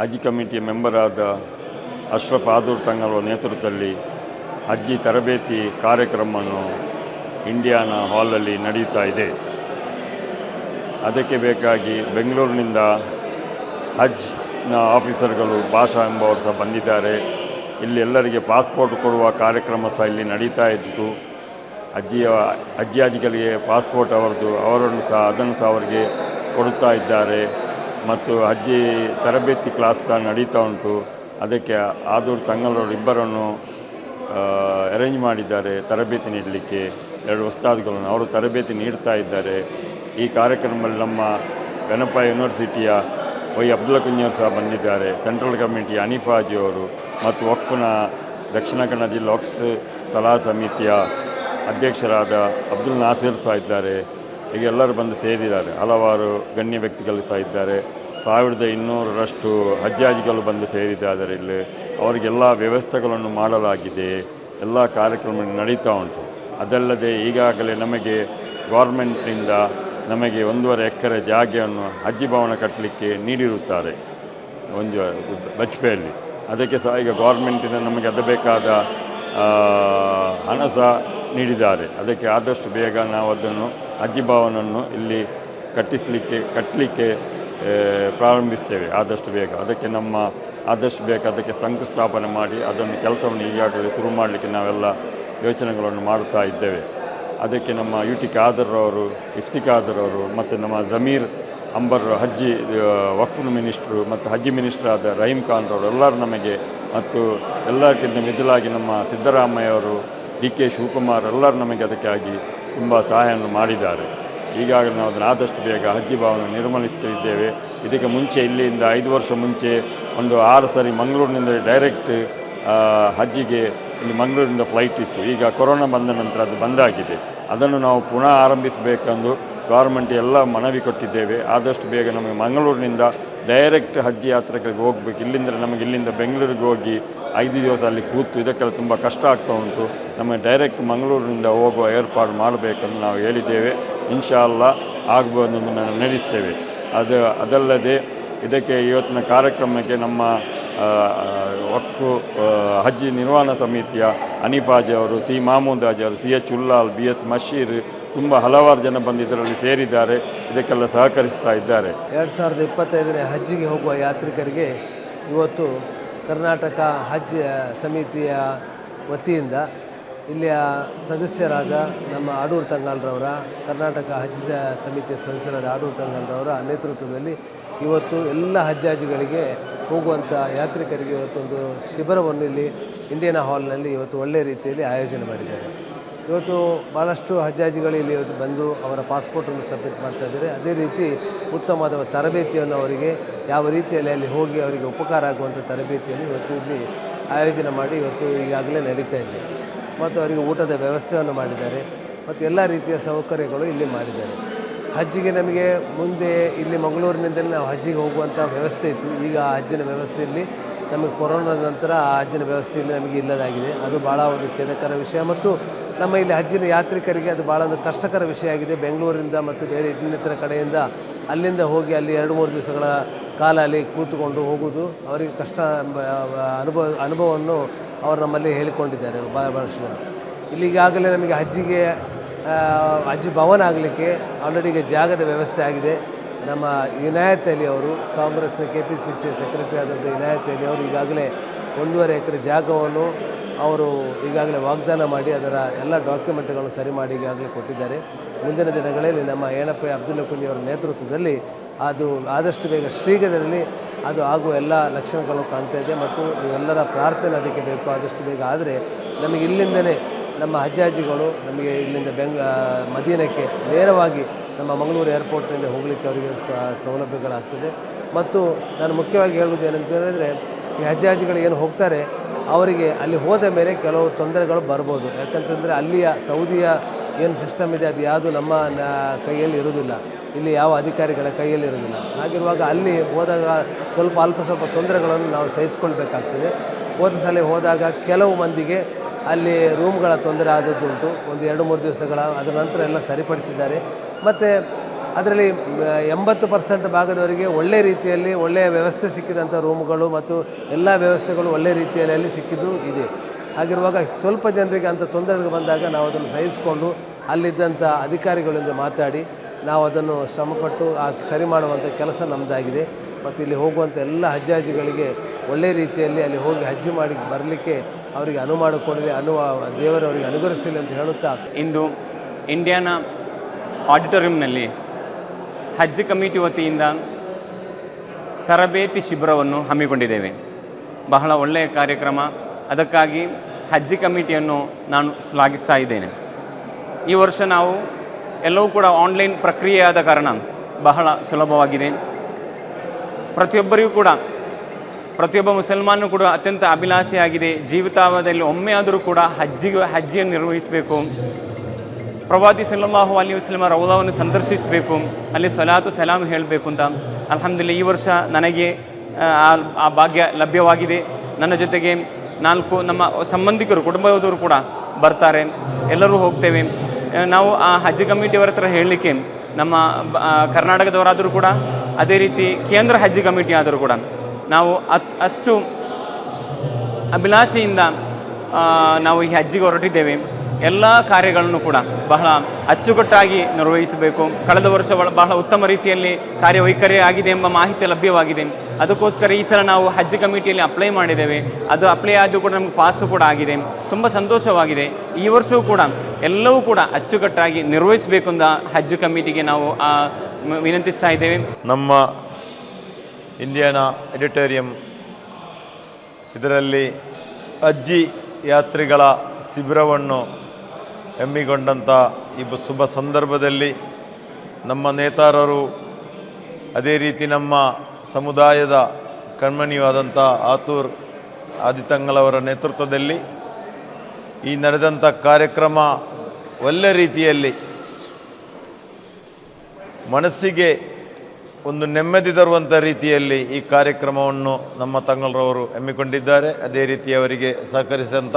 ಹಜ್ ಕಮಿಟಿಯ member ಆದ ಅಶ್ರಫ್ ಆದೂರ್ ತಂಗಲ್ವ ನೇತೃತ್ವದಲ್ಲಿ ಅಜ್ಜಿ ತರಬೇತಿ ಕಾರ್ಯಕ್ರಮವನ್ನು ಇಂಡಿಯಾನ ಹಾಲಲ್ಲಿ ನಡೆಯುತ್ತಾ ಇದೆ. ಅದಕ್ಕೆ ಬೇಕಾಗಿ ಬೆಂಗಳೂರಿನಿಂದ ಹಜ್ನ ಆಫೀಸರ್ಗಳು ಭಾಷಾ ಎಂಬವರು ಸಹ ಬಂದಿದ್ದಾರೆ. ಇಲ್ಲಿ ಎಲ್ಲರಿಗೆ ಪಾಸ್ಪೋರ್ಟ್ ಕೊಡುವ ಕಾರ್ಯಕ್ರಮ ಸಹ ಇಲ್ಲಿ ನಡೀತಾ ಇತ್ತು ಅಜ್ಜಿಯ ಅಜ್ಜಿ ಅಜ್ಜಿಗಳಿಗೆ ಪಾಸ್ಪೋರ್ಟ್ ಅವರದ್ದು ಅವರನ್ನು ಸಹ, ಅದನ್ನು ಸಹ ಅವರಿಗೆ ಕೊಡುತ್ತಾ ಇದ್ದಾರೆ. ಮತ್ತು ಅಜ್ಜಿ ತರಬೇತಿ ಕ್ಲಾಸ್ ಸಹ ನಡೀತಾ ಉಂಟು. ಅದಕ್ಕೆ ಆದೂರು ತಂಗಲವರು ಇಬ್ಬರನ್ನು ಅರೇಂಜ್ ಮಾಡಿದ್ದಾರೆ ತರಬೇತಿ ನೀಡಲಿಕ್ಕೆ. ಎರಡು ಉಸ್ತಾದ್ಗಳನ್ನು ಅವರು ತರಬೇತಿ ನೀಡ್ತಾ ಇದ್ದಾರೆ. ಈ ಕಾರ್ಯಕ್ರಮದಲ್ಲಿ ನಮ್ಮ ಗಣಪ ಯೂನಿವರ್ಸಿಟಿಯ ವೈ ಅಬ್ದುಲ್ ಕುಂಜರ್ ಸಹ ಬಂದಿದ್ದಾರೆ. ಸೆಂಟ್ರಲ್ ಕಮಿಟಿ ಅನಿಫಾಜಿ ಅವರು ಮತ್ತು ವಕ್ಫ್ನ ದಕ್ಷಿಣ ಕನ್ನಡ ಜಿಲ್ಲಾ ವಕ್ಫ್ ಸಲಹಾ ಸಮಿತಿಯ ಅಧ್ಯಕ್ಷರಾದ ಅಬ್ದುಲ್ ನಾಸೀರ್ ಸಹ ಇದ್ದಾರೆ. ಹೀಗೆ ಎಲ್ಲರೂ ಬಂದು ಸೇರಿದ್ದಾರೆ. ಹಲವಾರು ಗಣ್ಯ ವ್ಯಕ್ತಿಗಳು ಸಹ ಇದ್ದಾರೆ. ಸಾವಿರದ ಇನ್ನೂರರಷ್ಟು ಹಜ್ಜಾಜಿಗಳು ಬಂದು ಸೇರಿದ್ದಾದರೆ ಇಲ್ಲಿ ಅವರಿಗೆಲ್ಲ ವ್ಯವಸ್ಥೆಗಳನ್ನು ಮಾಡಲಾಗಿದೆ. ಎಲ್ಲ ಕಾರ್ಯಕ್ರಮ ನಡೀತಾ ಉಂಟು. ಅದಲ್ಲದೆ ಈಗಾಗಲೇ ನಮಗೆ ಗೌರ್ಮೆಂಟ್ನಿಂದ ನಮಗೆ ಒಂದೂವರೆ ಎಕರೆ ಜಾಗೆಯನ್ನು ಅಜ್ಜಿ ಭವನ ಕಟ್ಟಲಿಕ್ಕೆ ನೀಡಿರುತ್ತಾರೆ ಒಂದು ಬಜ್ಪೆಯಲ್ಲಿ ಅದಕ್ಕೆ ಸಹ ಈಗ ಗೌರ್ಮೆಂಟಿಂದ ನಮಗೆ ಅದು ಬೇಕಾದ ಹಣ ಸಹ ನೀಡಿದ್ದಾರೆ. ಅದಕ್ಕೆ ಆದಷ್ಟು ಬೇಗ ನಾವು ಅದನ್ನು ಅಜ್ಜಿ ಭವನನ್ನು ಇಲ್ಲಿ ಕಟ್ಟಿಸಲಿಕ್ಕೆ, ಕಟ್ಟಲಿಕ್ಕೆ ಪ್ರಾರಂಭಿಸ್ತೇವೆ. ಆದಷ್ಟು ಬೇಗ. ಅದಕ್ಕೆ ನಮ್ಮ ಆದಷ್ಟು ಬೇಗ ಅದಕ್ಕೆ ಶಂಕುಸ್ಥಾಪನೆ ಮಾಡಿ ಅದನ್ನು ಕೆಲಸವನ್ನು ಈಗಾಗಲೇ ಶುರು ಮಾಡಲಿಕ್ಕೆ ನಾವೆಲ್ಲ ಯೋಚನೆಗಳನ್ನು ಮಾಡುತ್ತಾ ಇದ್ದೇವೆ. ಅದಕ್ಕೆ ನಮ್ಮ ಯು ಟಿ ಖಾದರ್ ಅವರು ಟಿ ಖಾದರ್ ಅವರು ಮತ್ತು ನಮ್ಮ ಜಮೀರ್ ಅಂಬರ್ ಹಜ್ಜಿ ವಕ್ಫ್ ಮಿನಿಸ್ಟ್ರು ಮತ್ತು ಹಜ್ಜಿ ಮಿನಿಸ್ಟರ್ ಆದ ರಹೀಮ್ ಖಾನ್ ಅವರು ಎಲ್ಲರೂ ನಮಗೆ ಮತ್ತು ಎಲ್ಲಕ್ಕಿಂತ ಮಿಗಿಲಾಗಿ ನಮ್ಮ ಸಿದ್ದರಾಮಯ್ಯ ಅವರು ಡಿ ಕೆ ಶಿವಕುಮಾರ್ ಎಲ್ಲರೂ ನಮಗೆ ಅದಕ್ಕಾಗಿ ತುಂಬ ಸಹಾಯವನ್ನು ಮಾಡಿದ್ದಾರೆ. ಈಗಾಗಲೇ ನಾವು ಅದನ್ನು ಆದಷ್ಟು ಬೇಗ ಹಜ್ಜಿ ಭಾವನ ನಿರ್ಮಲಿಸ್ತಿದ್ದೇವೆ. ಇದಕ್ಕೆ ಮುಂಚೆ ಇಲ್ಲಿಂದ ಐದು ವರ್ಷ ಮುಂಚೆ ಒಂದು ಆರು ಸರಿ ಮಂಗಳೂರಿನಿಂದ ಡೈರೆಕ್ಟ್ ಹಜ್ಜಿಗೆ ಇಲ್ಲಿ ಮಂಗಳೂರಿನಿಂದ ಫ್ಲೈಟ್ ಇತ್ತು. ಈಗ ಕೊರೋನಾ ಬಂದ ನಂತರ ಅದು ಬಂದಾಗಿದೆ ಅದನ್ನು ನಾವು ಪುನಃ ಆರಂಭಿಸಬೇಕೆಂದು ಗೌರ್ಮೆಂಟ್ ಎಲ್ಲ ಮನವಿ ಕೊಟ್ಟಿದ್ದೇವೆ. ಆದಷ್ಟು ಬೇಗ ನಮಗೆ ಮಂಗಳೂರಿನಿಂದ ಡೈರೆಕ್ಟ್ ಹಜ್ ಯಾತ್ರೆಗಳಿಗೆ ಹೋಗಬೇಕು. ಇಲ್ಲಿಂದ ನಮಗೆ ಇಲ್ಲಿಂದ ಬೆಂಗಳೂರಿಗೆ ಹೋಗಿ ಐದು ದಿವಸ ಅಲ್ಲಿ ಕೂತು ಇದಕ್ಕೆಲ್ಲ ತುಂಬ ಕಷ್ಟ ಆಗ್ತಾ ಉಂಟು. ನಮಗೆ ಡೈರೆಕ್ಟ್ ಮಂಗಳೂರಿನಿಂದ ಹೋಗುವ ಏರ್ಪಾಡು ಮಾಡಬೇಕೆಂದು ನಾವು ಹೇಳಿದ್ದೇವೆ. ಇನ್ಶಾಲ್ಲ ಆಗ್ಬೋದು ನಾವು ನಡೆಸ್ತೇವೆ ಅದು, ಅದಲ್ಲದೆ ಇದಕ್ಕೆ ಇವತ್ತಿನ ಕಾರ್ಯಕ್ರಮಕ್ಕೆ ನಮ್ಮ ವಕ್ಫು ಹಜ್ಜಿ ನಿರ್ವಹಣಾ ಸಮಿತಿಯ ಅನಿಫಾಜಿ ಅವರು, ಸಿ. ಮಾಮೂದ್ ಹಾಜಿ ಅವರು, C. H. Ullal, B. S. Masheer ತುಂಬ ಹಲವಾರು ಜನ ಬಂದು ಇದರಲ್ಲಿ ಸೇರಿದ್ದಾರೆ. ಇದಕ್ಕೆಲ್ಲ ಸಹಕರಿಸ್ತಾ ಇದ್ದಾರೆ. ಎರಡು ಸಾವಿರದ ಇಪ್ಪತ್ತೈದನೇ ಹಜ್ಜಿಗೆ ಹೋಗುವ ಯಾತ್ರಿಕರಿಗೆ ಇವತ್ತು ಕರ್ನಾಟಕ ಹಜ್ ಸಮಿತಿಯ ವತಿಯಿಂದ ಇಲ್ಲಿಯ ಸದಸ್ಯರಾದ ನಮ್ಮ ಆಡೂರು ತಂಗಾಳ್ರವರ, ಕರ್ನಾಟಕ ಹಜ್ ಸಮಿತಿಯ ಸದಸ್ಯರಾದ ಆಡೂರು ತಂಗಾಳ್ರವರ ನೇತೃತ್ವದಲ್ಲಿ ಇವತ್ತು ಎಲ್ಲ ಹಜ್ಜಾಜಿಗಳಿಗೆ ಹೋಗುವಂಥ ಯಾತ್ರಿಕರಿಗೆ ಇವತ್ತೊಂದು ಶಿಬಿರವನ್ನು ಇಲ್ಲಿ ಇಂಡಿಯನ್ ಹಾಲ್ನಲ್ಲಿ ಇವತ್ತು ಒಳ್ಳೆಯ ರೀತಿಯಲ್ಲಿ ಆಯೋಜನೆ ಮಾಡಿದ್ದಾರೆ. ಇವತ್ತು ಭಾಳಷ್ಟು ಹಜ್ಜಾಜಿಗಳು ಇಲ್ಲಿ ಇವತ್ತು ಬಂದು ಅವರ ಪಾಸ್ಪೋರ್ಟನ್ನು ಸಬ್ಮಿಟ್ ಮಾಡ್ತಾ ಇದ್ದಾರೆ. ಅದೇ ರೀತಿ ಉತ್ತಮವಾದ ತರಬೇತಿಯನ್ನು ಅವರಿಗೆ, ಯಾವ ರೀತಿಯಲ್ಲಿ ಅಲ್ಲಿ ಹೋಗಿ ಅವರಿಗೆ ಉಪಕಾರ ಆಗುವಂಥ ತರಬೇತಿಯನ್ನು ಇವತ್ತು ಇಲ್ಲಿ ಆಯೋಜನೆ ಮಾಡಿ ಇವತ್ತು ಈಗಾಗಲೇ ನಡೀತಾ ಇದೆ. ಮತ್ತು ಅವರಿಗೆ ಊಟದ ವ್ಯವಸ್ಥೆಯನ್ನು ಮಾಡಿದ್ದಾರೆ. ಮತ್ತು ಎಲ್ಲ ರೀತಿಯ ಸೌಕರ್ಯಗಳು ಇಲ್ಲಿ ಮಾಡಿದ್ದಾರೆ. ಹಜ್ಜಿಗೆ ನಮಗೆ ಮುಂದೆ ಇಲ್ಲಿ ಮಂಗಳೂರಿನಿಂದಲೇ ನಾವು ಹಜ್ಜಿಗೆ ಹೋಗುವಂಥ ವ್ಯವಸ್ಥೆ ಇತ್ತು. ಈಗ ಆ ಹಜ್ಜಿನ ವ್ಯವಸ್ಥೆಯಲ್ಲಿ ನಮಗೆ ಕೊರೋನಾದ ನಂತರ ಆ ಹಜ್ಜಿನ ವ್ಯವಸ್ಥೆಯಲ್ಲಿ ನಮಗೆ ಇಲ್ಲದಾಗಿದೆ. ಅದು ಭಾಳ ಒಂದು ಖೇದಕರ ವಿಷಯ ಮತ್ತು ನಮ್ಮ ಇಲ್ಲಿ ಹಜ್ಜಿನ ಯಾತ್ರಿಕರಿಗೆ ಅದು ಭಾಳ ಒಂದು ಕಷ್ಟಕರ ವಿಷಯ ಆಗಿದೆ. ಬೆಂಗಳೂರಿಂದ ಮತ್ತು ಬೇರೆ ಇನ್ನಿತರ ಕಡೆಯಿಂದ ಅಲ್ಲಿಂದ ಹೋಗಿ ಅಲ್ಲಿ ಎರಡು, ಮೂರು ದಿವಸಗಳ ಕಾಲ ಅಲ್ಲಿ ಕೂತುಕೊಂಡು ಹೋಗುವುದು ಅವರಿಗೆ ಕಷ್ಟ ಅನುಭವ, ಅನುಭವವನ್ನು ಅವರು ನಮ್ಮಲ್ಲಿ ಹೇಳಿಕೊಂಡಿದ್ದಾರೆ ಭಾಳ ಭಾಳಷ್ಟು ಜನ. ಇಲ್ಲಿ ಈಗಾಗಲೇ ನಮಗೆ ಹಜ್ಜಿಗೆ ಅಜ್ಜಿ ಭವನ ಆಗಲಿಕ್ಕೆ ಆಲ್ರೆಡಿ ಜಾಗದ ವ್ಯವಸ್ಥೆ ಆಗಿದೆ. ನಮ್ಮ ಇನಾಯತ್ ಅಲಿ ಅವರು, ಕಾಂಗ್ರೆಸ್ನ K P C C secretary ಆದಂಥ ಇನಾಯತ್ ಅಲಿ ಅವರು ಈಗಾಗಲೇ ಒಂದೂವರೆ ಎಕರೆ ಜಾಗವನ್ನು ಅವರು ಈಗಾಗಲೇ ವಾಗ್ದಾನ ಮಾಡಿ ಅದರ ಎಲ್ಲ ಡಾಕ್ಯುಮೆಂಟ್ಗಳನ್ನು ಸರಿ ಮಾಡಿ ಈಗಾಗಲೇ ಕೊಟ್ಟಿದ್ದಾರೆ. ಮುಂದಿನ ದಿನಗಳಲ್ಲಿ ನಮ್ಮ ಏನಪ್ಪ ಅಬ್ದುಲ್ ಕುಂಜಿ ಅವರ ನೇತೃತ್ವದಲ್ಲಿ ಅದು ಆದಷ್ಟು ಬೇಗ ಶೀಘ್ರದಲ್ಲಿ ಅದು ಆಗುವ ಎಲ್ಲ ಲಕ್ಷಣಗಳು ಕಾಣ್ತಾ ಇದೆ ಮತ್ತು ನೀವೆಲ್ಲರ ಪ್ರಾರ್ಥನೆ ಅದಕ್ಕೆ ಬೇಕು, ಆದಷ್ಟು ಬೇಗ ಆದರೆ ನಮಗೆ ಇಲ್ಲಿಂದಲೇ ನಮ್ಮ ಅಜ್ಜಾಜಿಗಳು ನಮಗೆ ಇಲ್ಲಿಂದ ಬೆಂಗ ಮದೀನಕ್ಕೆ ನೇರವಾಗಿ ನಮ್ಮ ಮಂಗಳೂರು ಏರ್ಪೋರ್ಟ್ನಿಂದ ಹೋಗಲಿಕ್ಕೆ ಅವರಿಗೆ ಸೌಲಭ್ಯಗಳಾಗ್ತದೆ. ಮತ್ತು ನಾನು ಮುಖ್ಯವಾಗಿ ಹೇಳುವುದು ಏನಂತ ಹೇಳಿದರೆ, ಈ ಹಜ್ಜಾಜಿಗಳು ಏನು ಹೋಗ್ತಾರೆ, ಅವರಿಗೆ ಅಲ್ಲಿ ಹೋದ ಮೇಲೆ ಕೆಲವು ತೊಂದರೆಗಳು ಬರ್ಬೋದು. ಯಾಕಂತಂದರೆ ಅಲ್ಲಿಯ ಸೌದಿಯ ಏನು ಸಿಸ್ಟಮ್ ಇದೆ, ಅದು ಯಾವುದು ನಮ್ಮ ಕೈಯಲ್ಲಿ ಇರುವುದಿಲ್ಲ. ಇಲ್ಲಿ ಯಾವ ಅಧಿಕಾರಿಗಳ ಕೈಯಲ್ಲಿ ಇರುವುದಿಲ್ಲ. ಹಾಗಿರುವಾಗ ಅಲ್ಲಿ ಹೋದಾಗ ಸ್ವಲ್ಪ ಅಲ್ಪ ಸ್ವಲ್ಪ ತೊಂದರೆಗಳನ್ನು ನಾವು ಸಹಿಸ್ಕೊಳ್ಬೇಕಾಗ್ತದೆ. ಹೋದ ಸಲ ಹೋದಾಗ ಕೆಲವು ಮಂದಿಗೆ ಅಲ್ಲಿ ರೂಮ್ಗಳ ತೊಂದರೆ ಆದದ್ದುಂಟು. ಒಂದು ಎರಡು ಮೂರು ದಿವಸಗಳ, ಅದರ ನಂತರ ಎಲ್ಲ ಸರಿಪಡಿಸಿದ್ದಾರೆ. ಮತ್ತು ಅದರಲ್ಲಿ ಎಂಬತ್ತು ಪರ್ಸೆಂಟ್ ಭಾಗದವರಿಗೆ ಒಳ್ಳೆ ರೀತಿಯಲ್ಲಿ ಒಳ್ಳೆಯ ವ್ಯವಸ್ಥೆ ಸಿಕ್ಕಿದಂಥ ರೂಮ್ಗಳು ಮತ್ತು ಎಲ್ಲ ವ್ಯವಸ್ಥೆಗಳು ಒಳ್ಳೆ ರೀತಿಯಲ್ಲಿ ಅಲ್ಲಿ ಸಿಕ್ಕಿದ್ದು ಇದೆ. ಹಾಗಿರುವಾಗ ಸ್ವಲ್ಪ ಜನರಿಗೆ ಅಂಥ ತೊಂದರೆಗಳು ಬಂದಾಗ ನಾವು ಅದನ್ನು ಸಹಿಸಿಕೊಂಡು ಅಲ್ಲಿದ್ದಂಥ ಅಧಿಕಾರಿಗಳಿಂದ ಮಾತಾಡಿ ನಾವು ಅದನ್ನು ಶ್ರಮಪಟ್ಟು, ಆ, ಸರಿ ಮಾಡುವಂಥ ಕೆಲಸ ನಮ್ಮದಾಗಿದೆ ಮತ್ತು ಇಲ್ಲಿ ಹೋಗುವಂಥ ಎಲ್ಲ ಹಜ್ಜಾಜಿಗಳಿಗೆ ಒಳ್ಳೆ ರೀತಿಯಲ್ಲಿ ಅಲ್ಲಿ ಹೋಗಿ ಹಜ್ಜಿ ಮಾಡಿ ಬರಲಿಕ್ಕೆ ಅವರಿಗೆ ಅನುವು ಮಾಡಿಕೊಡಲಿ, ಅನುವ ದೇವರು ಅವರಿಗೆ ಅನುಗ್ರಹಿಸಲಿ ಅಂತ ಹೇಳುತ್ತಾ ಇಂದು ಇಂಡಿಯಾನ ಆಡಿಟೋರಿಯಂನಲ್ಲಿ ಹಜ್ ಕಮಿಟಿ ವತಿಯಿಂದ ತರಬೇತಿ ಶಿಬಿರವನ್ನು ಹಮ್ಮಿಕೊಂಡಿದ್ದೇವೆ. ಬಹಳ ಒಳ್ಳೆಯ ಕಾರ್ಯಕ್ರಮ. ಅದಕ್ಕಾಗಿ ಹಜ್ ಕಮಿಟಿಯನ್ನು ನಾನು ಶ್ಲಾಘಿಸ್ತಾ ಇದ್ದೇನೆ. ಈ ವರ್ಷ ನಾವು ಎಲ್ಲವೂ ಕೂಡ ಆನ್ಲೈನ್ ಪ್ರಕ್ರಿಯೆಯಾದ ಕಾರಣ ಬಹಳ ಸುಲಭವಾಗಿದೆ. ಪ್ರತಿಯೊಬ್ಬರಿಗೂ ಕೂಡ, ಪ್ರತಿಯೊಬ್ಬ ಮುಸಲ್ಮಾನು ಕೂಡ ಅತ್ಯಂತ ಅಭಿಲಾಷೆಯಾಗಿದೆ. ಜೀವಿತಾವಧಿಯಲ್ಲಿ ಒಮ್ಮೆಯಾದರೂ ಕೂಡ ಹಜ್ಜಿಗೆ ಹಜ್ಜಿಯನ್ನು ನಿರ್ವಹಿಸಬೇಕು. ಪ್ರವಾದಿ ಸಲ್ಲಲ್ಲಾಹು ಅಲಿ ವಸ್ಲಮ ರೌಲವನ್ನು ಸಂದರ್ಶಿಸಬೇಕು ಅಲ್ಲಿ ಸಲಾತು ಸಲಾಮ್ ಹೇಳಬೇಕು ಅಂತ. ಅಲ್ಹಮ್ದಿಲ್ಲ ಈ ವರ್ಷ ನನಗೆ ಆ, ಭಾಗ್ಯ ಲಭ್ಯವಾಗಿದೆ. ನನ್ನ ಜೊತೆಗೆ ನಾಲ್ಕು ನಮ್ಮ ಸಂಬಂಧಿಕರು ಕುಟುಂಬದವರು ಕೂಡ ಬರ್ತಾರೆ. ಎಲ್ಲರೂ ಹೋಗ್ತೇವೆ. ನಾವು ಆ ಹಜ್ ಕಮಿಟಿಯವರ ಹತ್ರ ಹೇಳಲಿಕ್ಕೆ ನಮ್ಮ ಕರ್ನಾಟಕದವರಾದರೂ ಕೂಡ ಅದೇ ರೀತಿ ಕೇಂದ್ರ ಹಜ್ ಕಮಿಟಿ ಆದರೂ ಕೂಡ ನಾವು ಅಷ್ಟು ಅಭಿಲಾಷೆಯಿಂದ ನಾವು ಈ ಹಜ್ಜಿಗೆ ಹೊರಟಿದ್ದೇವೆ. ಎಲ್ಲ ಕಾರ್ಯಗಳನ್ನು ಕೂಡ ಬಹಳ ಅಚ್ಚುಕಟ್ಟಾಗಿ ನಿರ್ವಹಿಸಬೇಕು. ಕಳೆದ ವರ್ಷ ಬಹಳ- ಉತ್ತಮ ರೀತಿಯಲ್ಲಿ ಕಾರ್ಯವೈಖರಿ ಆಗಿದೆ ಎಂಬ ಮಾಹಿತಿ ಲಭ್ಯವಾಗಿದೆ. ಅದಕ್ಕೋಸ್ಕರ ಈ ಸಲ ನಾವು ಹಜ್ ಕಮಿಟಿಯಲ್ಲಿ ಅಪ್ಲೈ ಮಾಡಿದ್ದೇವೆ. ಅದು ಅಪ್ಲೈ ಆದರೂ ಕೂಡ ನಮಗೆ ಪಾಸು ಕೂಡ ಆಗಿದೆ. ತುಂಬ ಸಂತೋಷವಾಗಿದೆ. ಈ ವರ್ಷವೂ ಕೂಡ ಎಲ್ಲವೂ ಕೂಡ ಅಚ್ಚುಕಟ್ಟಾಗಿ ನಿರ್ವಹಿಸಬೇಕು ಅಂತ ಹಜ್ ಕಮಿಟಿಗೆ ನಾವು ವಿನಂತಿಸ್ತಾ ಇದ್ದೇವೆ. ನಮ್ಮ ಇಂಡಿಯಾನ ಎಡಿಟೋರಿಯಂ ಇದರಲ್ಲಿ ಅಜ್ಜಿ ಯಾತ್ರಿಗಳ ಶಿಬಿರವನ್ನು ಹಮ್ಮಿಕೊಂಡಂಥ ಈ ಶುಭ ಸಂದರ್ಭದಲ್ಲಿ ನಮ್ಮ ನೇತಾರರು ಅದೇ ರೀತಿ ನಮ್ಮ ಸಮುದಾಯದ ಕಣ್ಮಣಿಯಾದಂಥ ಆತೂರ್ ಆದಿತಂಗಳವರ ನೇತೃತ್ವದಲ್ಲಿ ಈ ನಡೆದಂಥ ಕಾರ್ಯಕ್ರಮ ಒಳ್ಳೆ ರೀತಿಯಲ್ಲಿ ಮನಸ್ಸಿಗೆ ಒಂದು ನೆಮ್ಮದಿ ತರುವಂಥ ರೀತಿಯಲ್ಲಿ ಈ ಕಾರ್ಯಕ್ರಮವನ್ನು ನಮ್ಮ ತಂಗಲರವರು ಹಮ್ಮಿಕೊಂಡಿದ್ದಾರೆ. ಅದೇ ರೀತಿ ಅವರಿಗೆ ಸಹಕರಿಸಿದಂಥ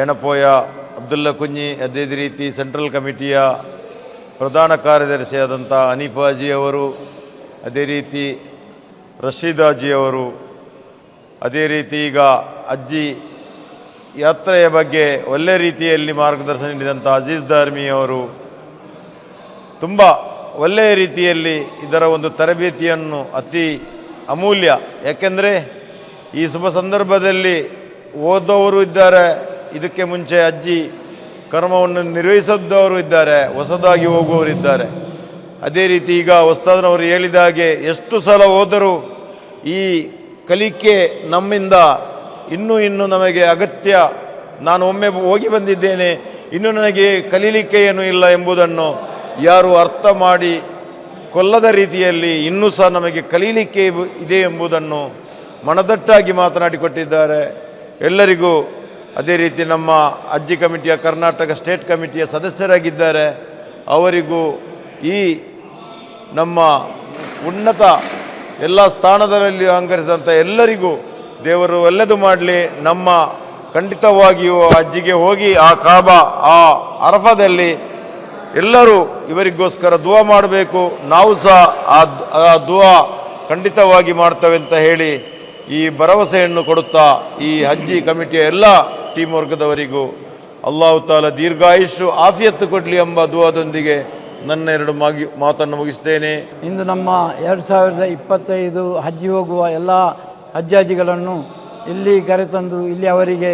ಏನಪೋಯ ಅಬ್ದುಲ್ಲಾ ಕುಂಜಿ ಅದೇ ರೀತಿ ಸೆಂಟ್ರಲ್ ಕಮಿಟಿಯ ಪ್ರಧಾನ ಕಾರ್ಯದರ್ಶಿಯಾದಂಥ ಅನಿಫಾಜಿ ಅವರು, ಅದೇ ರೀತಿ ರಶೀದಾಜಿಯವರು ಅದೇ ರೀತಿ ಈಗ ಅಜ್ಜಿ ಯಾತ್ರೆಯ ಬಗ್ಗೆ ಒಳ್ಳೆ ರೀತಿಯಲ್ಲಿ ಮಾರ್ಗದರ್ಶನ ನೀಡಿದಂಥ ಅಜೀಜ್ ದಾರ್ಮಿಯವರು ತುಂಬ ಒಳ್ಳೆಯ ರೀತಿಯಲ್ಲಿ ಇದರ ಒಂದು ತರಬೇತಿಯನ್ನು ಅತಿ ಅಮೂಲ್ಯ. ಯಾಕೆಂದರೆ ಈ ಶುಭ ಸಂದರ್ಭದಲ್ಲಿ ಓದೋರು ಇದ್ದಾರೆ ಇದಕ್ಕೆ ಮುಂಚೆ ಅಜ್ಜಿ ಕರ್ಮವನ್ನು ನಿರ್ವಹಿಸಿದ್ದವರು ಇದ್ದಾರೆ, ಹೊಸದಾಗಿ ಹೋಗುವವರು ಇದ್ದಾರೆ. ಅದೇ ರೀತಿ ಈಗ ಹೊಸದಾದವರು ಹೇಳಿದ ಹಾಗೆ ಎಷ್ಟು ಸಲ ಹೋದರೂ ಈ ಕಲಿಕೆ ನಮ್ಮಿಂದ ಇನ್ನೂ ಇನ್ನೂ ನಮಗೆ ಅಗತ್ಯ. ನಾನು ಒಮ್ಮೆ ಹೋಗಿ ಬಂದಿದ್ದೇನೆ, ಇನ್ನು ನನಗೆ ಕಲೀಲಿಕ್ಕೆ ಏನು ಇಲ್ಲ ಎಂಬುದನ್ನು ಯಾರು ಅರ್ಥ ಮಾಡಿ ಕೊಲ್ಲದ ರೀತಿಯಲ್ಲಿ ಇನ್ನೂ ಸಹ ನಮಗೆ ಕಲೀಲಿಕ್ಕೆ ಇದೆ ಎಂಬುದನ್ನು ಮನದಟ್ಟಾಗಿ ಮಾತನಾಡಿಕೊಟ್ಟಿದ್ದಾರೆ. ಎಲ್ಲರಿಗೂ ಅದೇ ರೀತಿ ನಮ್ಮ ಅಜ್ಜಿ ಕಮಿಟಿಯ ಕರ್ನಾಟಕ ಸ್ಟೇಟ್ ಕಮಿಟಿಯ ಸದಸ್ಯರಾಗಿದ್ದಾರೆ. ಅವರಿಗೂ ಈ ನಮ್ಮ ಉನ್ನತ ಎಲ್ಲ ಸ್ಥಾನದಲ್ಲಿ ಅಲಂಕರಿಸಿದಂಥ ಎಲ್ಲರಿಗೂ ದೇವರು ಒಳ್ಳೆದು ಮಾಡಲಿ. ನಮ್ಮ ಖಂಡಿತವಾಗಿಯೂ ಅಜ್ಜಿಗೆ ಹೋಗಿ ಆ ಕಾಬಾ, ಆ ಅರಫದಲ್ಲಿ ಎಲ್ಲರೂ ಇವರಿಗೋಸ್ಕರ ದುವಾ ಮಾಡಬೇಕು. ನಾವು ಸಹ ಆ ದುವಾ ಖಂಡಿತವಾಗಿ ಮಾಡ್ತವೆ ಅಂತ ಹೇಳಿ ಈ ಭರವಸೆಯನ್ನು ಕೊಡುತ್ತಾ ಈ ಅಜ್ಜಿ ಕಮಿಟಿಯ ಎಲ್ಲ ಟೀಮ್ ವರ್ಗದವರಿಗೂ ಅಲ್ಲಾಹು ತಾಲ ದೀರ್ಘಾಯುಷು ಆಫಿಯತ್ತು ಕೊಡಲಿ ಎಂಬ ದುವಾದೊಂದಿಗೆ ನನ್ನ ಎರಡು ಮಾಗಿ, ಮಾತನ್ನು ಮುಗಿಸ್ತೇನೆ. ಇಂದು ನಮ್ಮ ಎರಡು ಸಾವಿರದ ಇಪ್ಪತ್ತೈದು ಹಜ್ಜಿ ಹೋಗುವ ಎಲ್ಲ ಹಜ್ಜಾಜಿಗಳನ್ನು ಇಲ್ಲಿ ಕರೆತಂದು, ಇಲ್ಲಿ ಅವರಿಗೆ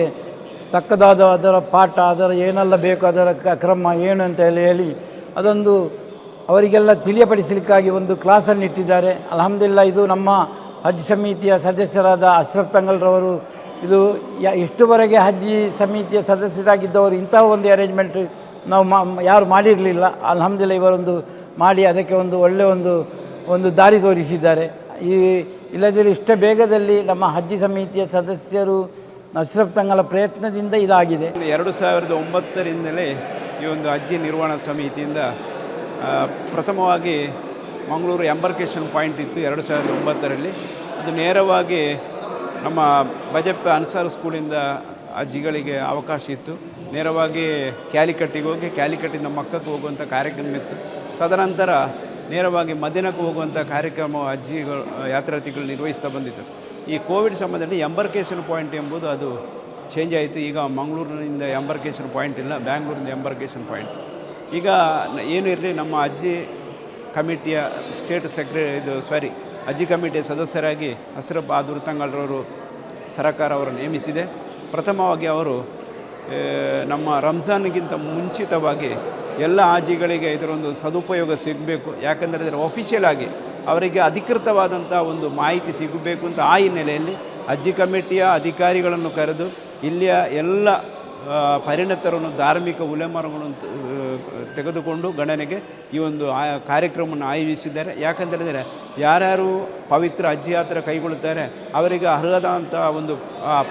ತಕ್ಕದಾದ ಅದರ ಪಾಠ, ಅದರ ಏನೆಲ್ಲ ಬೇಕು, ಅದರ ಕ್ರಮ ಏನು ಅಂತ ಹೇಳಿ ಹೇಳಿ ಅದೊಂದು ಅವರಿಗೆಲ್ಲ ತಿಳಿಯಪಡಿಸಲಿಕ್ಕಾಗಿ ಒಂದು ಕ್ಲಾಸನ್ನು ಇಟ್ಟಿದ್ದಾರೆ. ಅಲಹಮ್ದಿಲ್ಲ ಇದು ನಮ್ಮ ಹಜ್ ಸಮಿತಿಯ ಸದಸ್ಯರಾದ ಅಶ್ರಫ್ ತಂಗಲ್ರವರು ಇದು ಯ ಇಷ್ಟುವರೆಗೆ ಹಜ್ಜಿ ಸಮಿತಿಯ ಸದಸ್ಯರಾಗಿದ್ದವರು ಇಂತಹ ಒಂದು ಅರೇಂಜ್ಮೆಂಟ್ ನಾವು ಮಾ ಯಾರು ಮಾಡಿರಲಿಲ್ಲ. ಅಲ್ಹಮ್ದಿಲ್ಲ ಇವರೊಂದು ಮಾಡಿ ಅದಕ್ಕೆ ಒಂದು ಒಳ್ಳೆಯ ಒಂದು ಒಂದು ದಾರಿ ತೋರಿಸಿದ್ದಾರೆ. ಈ ಇಲ್ಲದಿದ್ದರೆ ಇಷ್ಟ ಬೇಗದಲ್ಲಿ ನಮ್ಮ ಹಜ್ಜಿ ಸಮಿತಿಯ ಸದಸ್ಯರು ಅಶ್ರಫ್ ತಂಗಲ ಪ್ರಯತ್ನದಿಂದ ಇದಾಗಿದೆ. ಎರಡು ಸಾವಿರದ ಒಂಬತ್ತರಿಂದಲೇ ಈ ಒಂದು ಅಜ್ಜಿ ನಿರ್ವಹಣಾ ಸಮಿತಿಯಿಂದ ಪ್ರಥಮವಾಗಿ ಮಂಗಳೂರು ಎಂಬರ್ಕೇಶನ್ ಪಾಯಿಂಟ್ ಇತ್ತು ಎರಡು ಸಾವಿರದ ಒಂಬತ್ತರಲ್ಲಿ. ಅದು ನೇರವಾಗಿ ನಮ್ಮ ಬಜೆಪ್ ಅನ್ಸಾರ್ ಸ್ಕೂಲಿಂದ ಅಜ್ಜಿಗಳಿಗೆ ಅವಕಾಶ ಇತ್ತು. ನೇರವಾಗಿ ಕ್ಯಾಲಿಕಟ್ಟಿಗೆ ಹೋಗಿ ಕ್ಯಾಲಿಕಟ್ಟಿಂದ ಮಕ್ಕಕ್ಕೆ ಹೋಗುವಂಥ ಕಾರ್ಯಕ್ರಮ ಇತ್ತು. ತದನಂತರ ನೇರವಾಗಿ ಮದಿನಕ್ಕೆ ಹೋಗುವಂಥ ಕಾರ್ಯಕ್ರಮ ಅಜ್ಜಿಗಳು, ಯಾತ್ರಾರ್ಥಿಗಳು ನಿರ್ವಹಿಸ್ತಾ ಬಂದಿತ್ತು. ಈ ಕೋವಿಡ್ ಸಂಬಂಧದಲ್ಲಿ ಎಂಬರ್ಕೇಶನ್ ಪಾಯಿಂಟ್ ಎಂಬುದು ಅದು ಚೇಂಜ್ ಆಯಿತು. ಈಗ ಮಂಗಳೂರಿನಿಂದ ಎಂಬರ್ಕೇಶನ್ ಪಾಯಿಂಟ್ ಇಲ್ಲ, ಬ್ಯಾಂಗ್ಳೂರಿಂದ ಎಂಬರ್ಕೇಶನ್ ಪಾಯಿಂಟ್. ಈಗ ಏನು ಇರಲಿ, ನಮ್ಮ ಅಜ್ಜಿ ಕಮಿಟಿಯ ಸ್ಟೇಟ್ ಸೆಕ್ರೆ ಇದು ಸಾರಿ ಅಜ್ಜಿ ಕಮಿಟಿ ಸದಸ್ಯರಾಗಿ ಹಸಿರು ಬಹದ್ದೂರ್ ತಂಗಳರವರು ಸರಕಾರ ಅವರು ನೇಮಿಸಿದೆ. ಪ್ರಥಮವಾಗಿ ಅವರು ನಮ್ಮ ರಂಜಾನ್ಗಿಂತ ಮುಂಚಿತವಾಗಿ ಎಲ್ಲ ಆಜಿಗಳಿಗೆ ಇದರೊಂದು ಸದುಪಯೋಗ ಸಿಗಬೇಕು. ಯಾಕಂದರೆ ಇದರ ಅಫಿಷಿಯಲ್ ಆಗಿ ಅವರಿಗೆ ಅಧಿಕೃತವಾದಂಥ ಒಂದು ಮಾಹಿತಿ ಸಿಗಬೇಕು ಅಂತ ಆ ಹಿನ್ನೆಲೆಯಲ್ಲಿ ಅಜ್ಜಿ ಕಮಿಟಿಯ ಅಧಿಕಾರಿಗಳನ್ನು ಕರೆದು ಇಲ್ಲಿಯ ಎಲ್ಲ ಪರಿಣತರನ್ನು ಧಾರ್ಮಿಕ ಉಲೆಮರಗಳನ್ನು ತೆಗೆದುಕೊಂಡು ಗಣನೆಗೆ ಈ ಒಂದು ಕಾರ್ಯಕ್ರಮವನ್ನು ಆಯೋಜಿಸಿದ್ದಾರೆ. ಯಾಕಂತೇಳಿದರೆ ಯಾರ್ಯಾರು ಪವಿತ್ರ ಅಜ್ಜಿ ಯಾತ್ರೆ ಕೈಗೊಳ್ಳುತ್ತಾರೆ, ಅವರಿಗೆ ಅರ್ಹದಂಥ ಒಂದು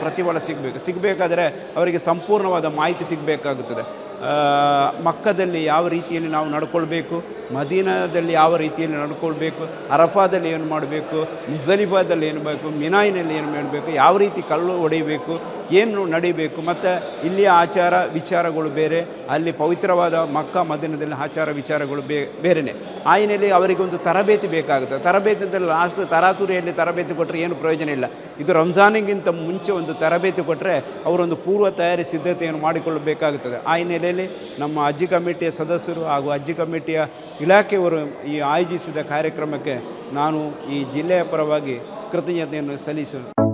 ಪ್ರತಿಫಲ ಸಿಗಬೇಕು. ಸಿಗಬೇಕಾದರೆ ಅವರಿಗೆ ಸಂಪೂರ್ಣವಾದ ಮಾಹಿತಿ ಸಿಗಬೇಕಾಗುತ್ತದೆ. ಮಕ್ಕದಲ್ಲಿ ಯಾವ ರೀತಿಯಲ್ಲಿ ನಾವು ನಡ್ಕೊಳ್ಬೇಕು, ಮದೀನಾದಲ್ಲಿ ಯಾವ ರೀತಿಯಲ್ಲಿ ನಡ್ಕೊಳ್ಬೇಕು, ಅರಫಾದಲ್ಲಿ ಏನು ಮಾಡಬೇಕು ಮುಜಲಿಫಾದಲ್ಲಿ ಏನು ಬೇಕು ಮಿನಾಯಿನಲ್ಲಿ ಏನು ಮಾಡಬೇಕು, ಯಾವ ರೀತಿ ಕಲ್ಲು ಹೊಡೆಯಬೇಕು ಏನು ನಡೀಬೇಕು? ಮತ್ತು ಇಲ್ಲಿಯ ಆಚಾರ ವಿಚಾರಗಳು ಬೇರೆ, ಅಲ್ಲಿ ಪವಿತ್ರವಾದ ಮಕ್ಕ ಮದಿನದಲ್ಲಿ ಆಚಾರ ವಿಚಾರಗಳು ಬೇ ಬೇರೆಯೇ ಆ ಹಿನ್ನೆಲೆಯಲ್ಲಿ ಅವರಿಗೆ ಒಂದು ತರಬೇತಿ ಬೇಕಾಗುತ್ತೆ. ತರಬೇತಿ ಅಂದರೆ ಲಾಸ್ಟ್ ತರಾತುರಿಯಲ್ಲಿ ತರಬೇತಿ ಕೊಟ್ಟರೆ ಏನು ಪ್ರಯೋಜನ ಇಲ್ಲ. ಇದು ರಂಜಾನಿಗಿಂತ ಮುಂಚೆ ಒಂದು ತರಬೇತಿ ಕೊಟ್ಟರೆ ಅವರೊಂದು ಪೂರ್ವ ತಯಾರಿ ಸಿದ್ಧತೆಯನ್ನು ಮಾಡಿಕೊಳ್ಳಬೇಕಾಗುತ್ತದೆ. ಆ ಹಿನ್ನೆಲೆಯಲ್ಲಿ ನಮ್ಮ ಅಜ್ಜಿ ಕಮಿಟಿಯ ಸದಸ್ಯರು ಹಾಗೂ ಅಜ್ಜಿ ಕಮಿಟಿಯ ಇಲಾಖೆಯವರು ಈ ಆಯೋಜಿಸಿದ ಕಾರ್ಯಕ್ರಮಕ್ಕೆ ನಾನು ಈ ಜಿಲ್ಲೆಯ ಪರವಾಗಿ ಕೃತಜ್ಞತೆಯನ್ನು ಸಲ್ಲಿಸಲು